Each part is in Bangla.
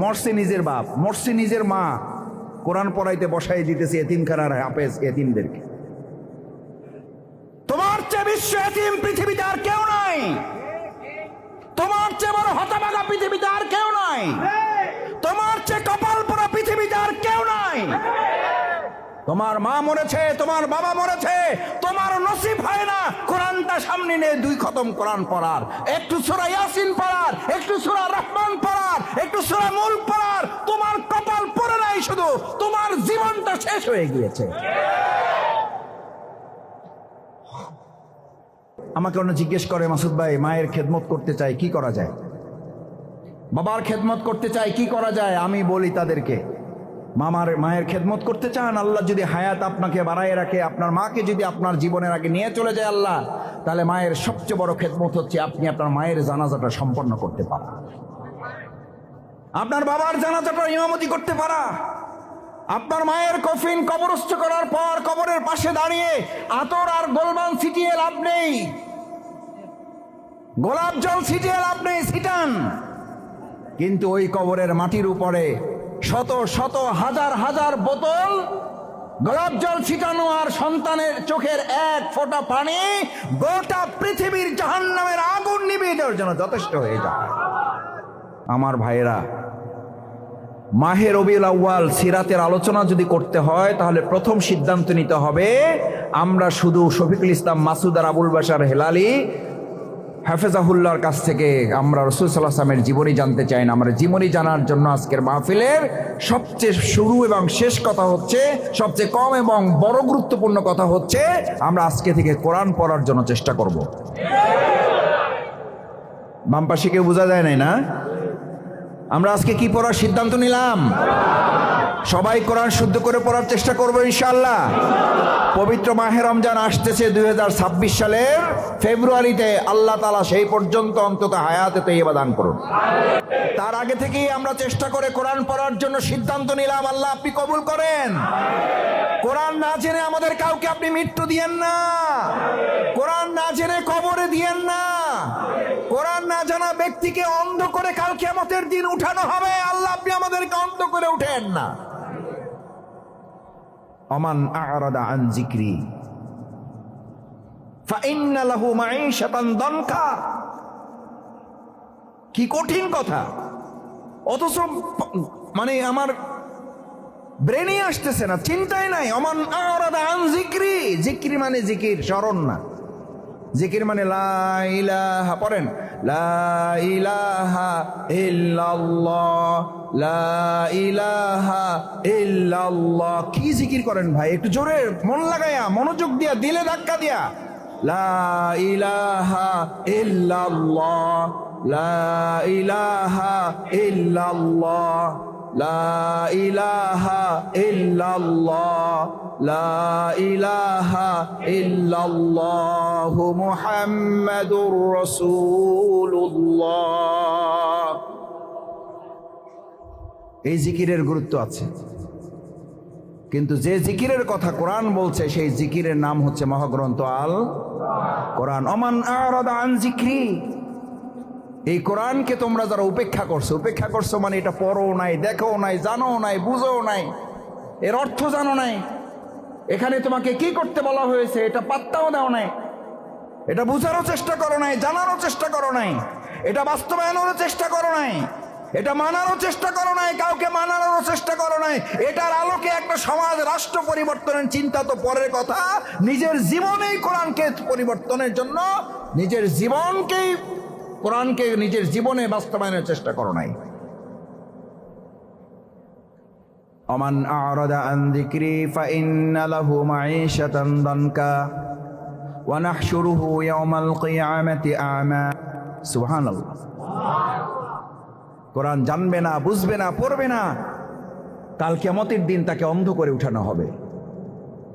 মরছে নিজের বাপ, মরছে নিজের মা। কোরআন পড়াইতে বসাই দিতেছে এতিমখানার হাফেজ এতিমদেরকে। তোমার চেয়ে বিশ্ব এতিম পৃথিবীতে আর কেউ নাই। তোমার চেয়ে বড় হতভাগা পৃথিবীতে আর কেউ নাই। তোমার চেয়ে কপাল পরা পৃথিবীতে আর কেউ নাই। তোমার মা মরেছে, তোমার বাবা মরেছে, তোমার নসিব হয় না। কোরআনটা সামনে নিয়ে দুই খতম কোরআন পড়ার। একটু সুরা ইয়াসিন পড়ার, একটু সুরা রহমান পড়ার, একটু সুরা মূল পড়ার। তোমার কপাল পড়ে নাই শুধু, তোমার জীবনটা শেষ হয়ে গিয়েছে। আমাকে অন্য জিজ্ঞেস করে, মাসুদ ভাই, মায়ের খেদমত করতে চাই, কি করা যায়? বাবার খেদমত করতে চাই, কি করা যায়? আমি বলি তাদেরকে মামার মায়ের খেদমত করতে চান, আল্লাহ যদি হায়াত আপনাকে বাড়ায় রাখে, আপনার মাকে যদি আপনার জীবনের আগে নিয়ে চলে যায় আল্লাহ, তাহলে মায়ের সবচেয়ে বড় খেদমত হচ্ছে আপনি আপনার মায়ের জানাজাটা সম্পন্ন করতে পারা আপনার বাবার জানাজাটা ইমামতি করতে পারা। আপনার মায়ের কফিন কবরস্থ করার পর কবরের পাশে দাঁড়িয়ে আতর আর গোলবান ছিটিয়ে লাভ নেই। গোলাপ জল ছিটিয়ে লাভ নেই, ছিটান। কিন্তু ওই কবরের মাটির উপরে শত শত হাজার হাজার বোতল গোলাপ জল ছিটানো আর সন্তানের চোখের এক ফোঁটা পানি গোটা পৃথিবীর জাহান্নামের আগুন নিভিয়ে দেওয়ার জন্য যথেষ্ট হয়ে যায়। আমার ভাইয়েরা, মাহে রবিউল আউয়াল সিরাতের আলোচনা যদি করতে হয়, তাহলে প্রথম সিদ্ধান্ত নিতে হবে, আমরা শুধু শফিকুল ইসলাম মাসুদ আর আবুল বাসার হেলালি হাফেজাহুল্লার কাছ থেকে আমরা রসুল সাল্লাহ আসলামের জীবনী জানতে চাই না। আমরা জীবনী জানার জন্য আজকের মাহফিলের সবচেয়ে শুরু এবং শেষ কথা হচ্ছে, সবচেয়ে কম এবং বড় গুরুত্বপূর্ণ কথা হচ্ছে, আমরা আজকে থেকে কোরআন পড়ার জন্য চেষ্টা করব। বাম কেউ বোঝা যায় নাই না? আমরা আজকে কি পড়ার সিদ্ধান্ত নিলাম? সবাই কোরআন শুদ্ধ করে পড়ার চেষ্টা করব ইনশাল্লাহ পবিত্র মাহে রমজান আসতেছে দু হাজার ছাব্বিশ সালের ফেব্রুয়ারিতে। আল্লাহ তালা সেই পর্যন্ত অন্তত হায়াতে তৈবা দান করুন। তার আগে থেকেই আমরা চেষ্টা করে কোরআন পড়ার জন্য সিদ্ধান্ত নিলাম, আল্লাহ আপনি কবুল করেন। কোরআন না জেনে আমাদের কাউকে আপনি মৃত্যু দিয়েন না। কেয়ামতের দিন উঠানো হবে। আল্লাহ, আপনি আমাদেরকে অন্ত করে উঠেন না। অমান আরাদা আনজিক্রি কি কঠিন কথা। অথচ মানে আমার ব্রেনে আসতেছে না, চিন্তাই নাই। অমান আরাদা আনজিক্রি জিক্রি মানে জিকির স্মরণ না। জিকির মানে লা ইলাহা, পড়েন। লা ইলাহা ইল্লাল্লাহ, লা ইলাহা ইল্লাল্লাহ। কি জিকির করেন ভাই? একটু জোরে মন লাগাইয়া মনোযোগ দিয়া, দিলে ধাক্কা দিয়া। লা ইলাহা ইল্লাল্লাহ, লা ইলাহা ইল্লাল্লাহ। লা ইলাহা লা ইলাহা এই জিকিরের গুরুত্ব আছে। কিন্তু যে জিকিরের কথা কোরআন বলছে, সেই জিকিরের নাম হচ্ছে মহাগ্রন্থ আল কোরআন অমান আন জিক্রি এই কোরআনকে তোমরা যারা উপেক্ষা করছ উপেক্ষা করছ মানে এটা পড়ো নাই, দেখো নাই জানো নাই বুঝো নাই, এর অর্থ জানো নাই। এখানে তোমাকে কি করতে বলা হয়েছে? এটা পাত্তাও দাও নাই। এটা বুঝারও চেষ্টা করো নাই, জানারও চেষ্টা করো নাই। এটা বাস্তবায়নেরও চেষ্টা করো নাই। এটা মানারও চেষ্টা করো নাই, কাউকে মানানোরও চেষ্টা করো নাই। এটার আলোকে একটা সমাজ রাষ্ট্র পরিবর্তনের চিন্তা তো পরের কথা। নিজের জীবনেই কোরআনকে পরিবর্তনের জন্য নিজের জীবনকেই কোরআনকে নিজের জীবনে বাস্তবায়নের চেষ্টা করো নাই। অমান আরাদা আন যিকরি ফাইন্না লাহু মাঈশাতান দানকা ওয়া নাহশুরুহু ইয়াওমাল কিয়ামাতি আ'মা। সুবহানাল্লাহ। কোরআন জানবে না, বুঝবে না, পড়বে না। কাল কেমতের দিন তাকে অন্ধ করে উঠানো হবে।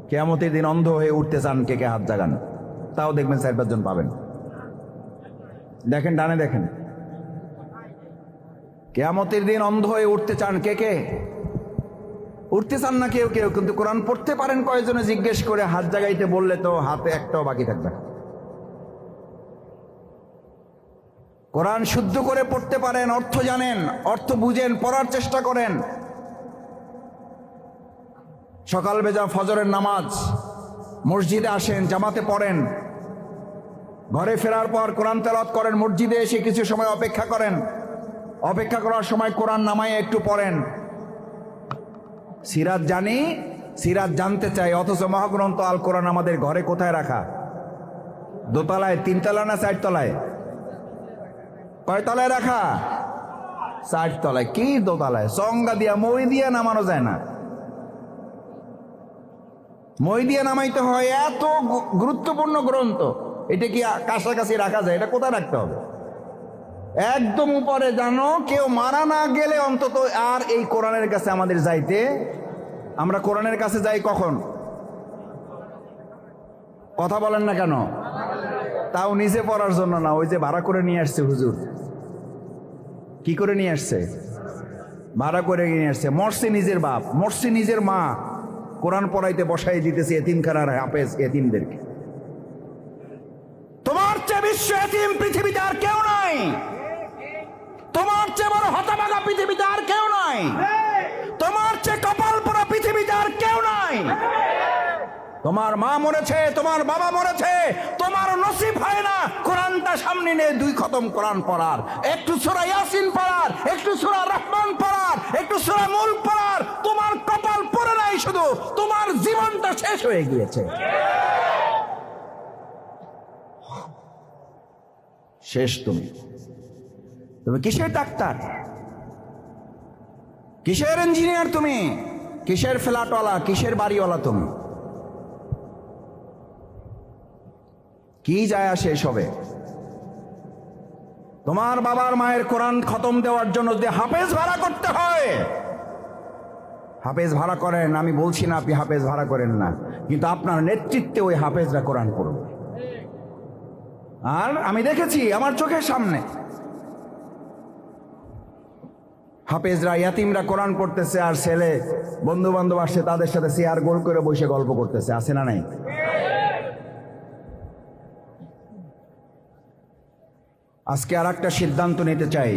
কেয়ামতের দিন অন্ধ হয়ে উঠতে চান কে কে হাত জাগান? তাও দেখবেন চার পাঁচজন পাবেন। দেখেন, ডানে দেখেন। কেয়ামতের দিন অন্ধ হয়ে উঠতে চান কে কে? উঠতে চান না কেউ কেউ, কিন্তু কোরআন পড়তে পারেন কয়জনে জিজ্ঞেস করে, হাত জাগাইতে বললে তো হাতে একটাও বাকি থাকবে কোরআন শুদ্ধ করে পড়তে পারেন, অর্থ জানেন, অর্থ বুঝেন, পড়ার চেষ্টা করেন। সকাল বেজা ফজরের নামাজ, মসজিদে আসেন, জামাতে পড়েন। ঘরে ফেরার পর কোরআন তেলাওয়াত করেন, মসজিদে এসে কিছু সময় অপেক্ষা করেন। অপেক্ষা করার সময় কোরআন নামায় একটু পড়েন। সিরাত জানি, সিরাত জানতে চাই, অথচ মহাগ্রন্থ আল কোরআন আমাদের ঘরে কোথায় রাখা? দোতলায়, তিনতলা না চারতলায়? কয়তলায় রাখা? চারতলায়। কি দোতলায়? সঙ্গা দিয়া, মই দিয়া নামানো যায় না। মই দিয়ে নামাইতে হয় এত গুরুত্বপূর্ণ গ্রন্থ। এটা কি কাছাকাছি রাখা যায়? এটা কোথায় রাখতে হবে? একদম উপরে জানো, কেউ মারা না গেলে অন্তত আর এই কোরআনের কাছে আমাদের যাইতে, আমরা কোরআনের কাছে যাই কখন? কথা বলেন না কেন? তাও নিজে পড়ার জন্য না, ওই যে ভাড়া করে নিয়ে আসছে হুজুর। কি করে নিয়ে আসছে? ভাড়া করে নিয়ে আসছে। মরছে নিজের বাপ, মরছে নিজের মা। কোরআন পড়াইতে বসাই দিতেছে এতিমখানার হাফেজ এতিমদেরকে তোমার চেয়ে এতিম পৃথিবীতে আর কেউ নাই। তোমার চেয়ে বড় হতাবাগা পৃথিবীতে আর কেউ নাই। তোমার চেয়ে কপাল পরা পৃথিবীতে আর কেউ নাই। তোমার মা মরেছে, তোমার বাবা মরেছে, তোমার নসিব হয় না। কোরআনটা সামনে নিয়ে দুই খতম কোরআন পড়ার। একটু সুরা ইয়াসিন পড়ার, একটু সুরা রহমান পড়ার, একটু সুরা মূল পড়ার। তোমার কপাল পড়ে নাই শুধু, তোমার জীবনটা শেষ হয়ে গিয়েছে। শেষ তুমি। তুমি কিসের ডাক্তার? কিসের ইঞ্জিনিয়ার তুমি? কিসের ফ্ল্যাটওয়ালা? কিসের বাড়িওয়ালা তুমি? কি যায় আসে এসবে? তোমার বাবার মায়ের কোরআন খতম দেওয়ার জন্য যদি হাফেজ ভাড়া করতে হয়, হাফেজ ভাড়া করেন, আমি বলছি না আপনি হাফেজ ভাড়া করেন না, কিন্তু আপনার নেতৃত্বে ওই হাফেজরা কোরআন পড়বে আর আমি দেখেছি আমার চোখের সামনে। হাফেজরা ইয়াতিমরা কোরআন পড়তেছে আর ছেলে বন্ধু বান্ধব আসছে, তাদের সাথে চেয়ার গোল করে বসে গল্প করতেছে, আছে না নাই? আজকে আর একটা সিদ্ধান্ত নিতে চাই।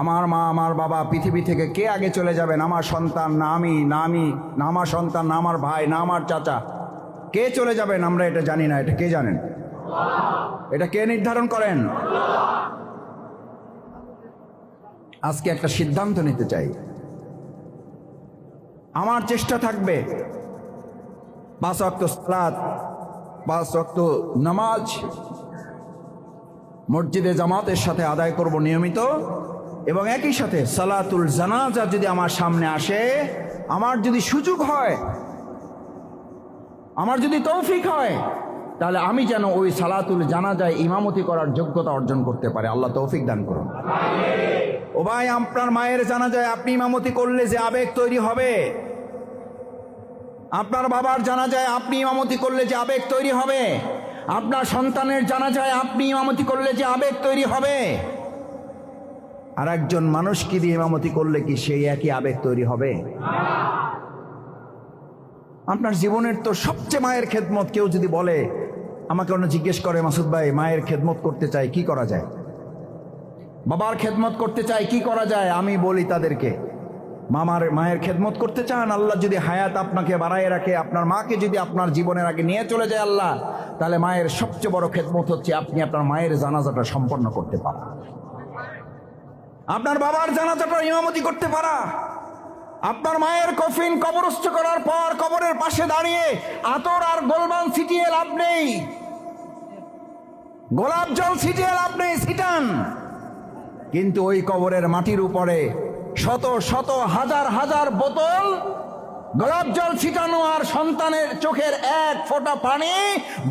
আমার মা, আমার বাবা, পৃথিবী থেকে কে আগে চলে যাবেন? আমার সন্তান না আমি না আমি, না আমার সন্তান, না আমার ভাই, না আমার চাচা। কে চলে যাবেন আমরা এটা জানি না, এটা কে জানেন? এটা কে নির্ধারণ করেন? আজকে একটা সিদ্ধান্ত নিতে চাই। আমার চেষ্টা থাকবে পাঁচ অক্ত সালাত, পাঁচ অক্ত নামাজ, মসজিদে জামাতের সাথে আদায় করব নিয়মিত এবং একই সাথে সালাতুল জানাজা যদি আমার সামনে আসে, আমার যদি সুযোগ হয় আমার যদি তৌফিক হয়, তাহলে আমি যেন ওই সালাতুল জানাজায় ইমামতি করার যোগ্যতা অর্জন করতে পারে। আল্লাহ তৌফিক দান করুন। ও ভাই, আপনার মায়ের জানাজায় আপনি ইমামতি করলে যে আবেগ তৈরি হবে। আপনার বাবার জানা যায় আপনি ইমামতি করলে যে আবেগ তৈরি হবে। আপনার সন্তানের জানা যায় আপনি ইমামতি করলে যে আবেগ তৈরি হবে। আর একজন মানুষকে দিয়ে ইমামতি করলে কি সেই একই আবেগ তৈরি হবে? আপনার জীবনের তো সবচেয়ে মায়ের খেদমত, কেউ যদি বলে, আমাকে অন্য জিজ্ঞেস করে, মাসুদ ভাই, মায়ের খেদমত করতে চাই, কি করা যায়? বাবার খেদমত করতে চাই, কি করা যায়? আমি বলি তাদেরকে, মামার, মায়ের খেদমত করতে চান? আল্লাহ যদি হায়াত আপনাকে বাড়ায় রাখে, আপনার মাকে যদি আপনার জীবনের আগে নিয়ে চলে যায় আল্লাহ, তাহলে মায়ের সবচেয়ে বড় খেদমত হচ্ছে আপনি আপনার মায়ের জানাজাটা সম্পন্ন করতে পারা। আপনার বাবার জানাজাটা ইমামতি করতে পারা। আপনার মায়ের কফিন কবরস্থ করার পর কবরের পাশে দাঁড়িয়ে আতর আর গোলবান ছিটিয়ে লাভ নেই। গোলাপ জল ছিটিয়ে লাভ নেই, ছিটান। কিন্তু ওই কবরের মাটির উপরে শত শত, হাজার হাজার বোতল গোলাপ জল ছিটানো আর সন্তানের চোখের এক ফোঁটা পানি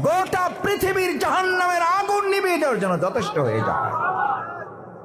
গোটা পৃথিবীর জাহান্নামের আগুন নিভিয়ে দেওয়ার জন্য যথেষ্ট হয়ে যায়।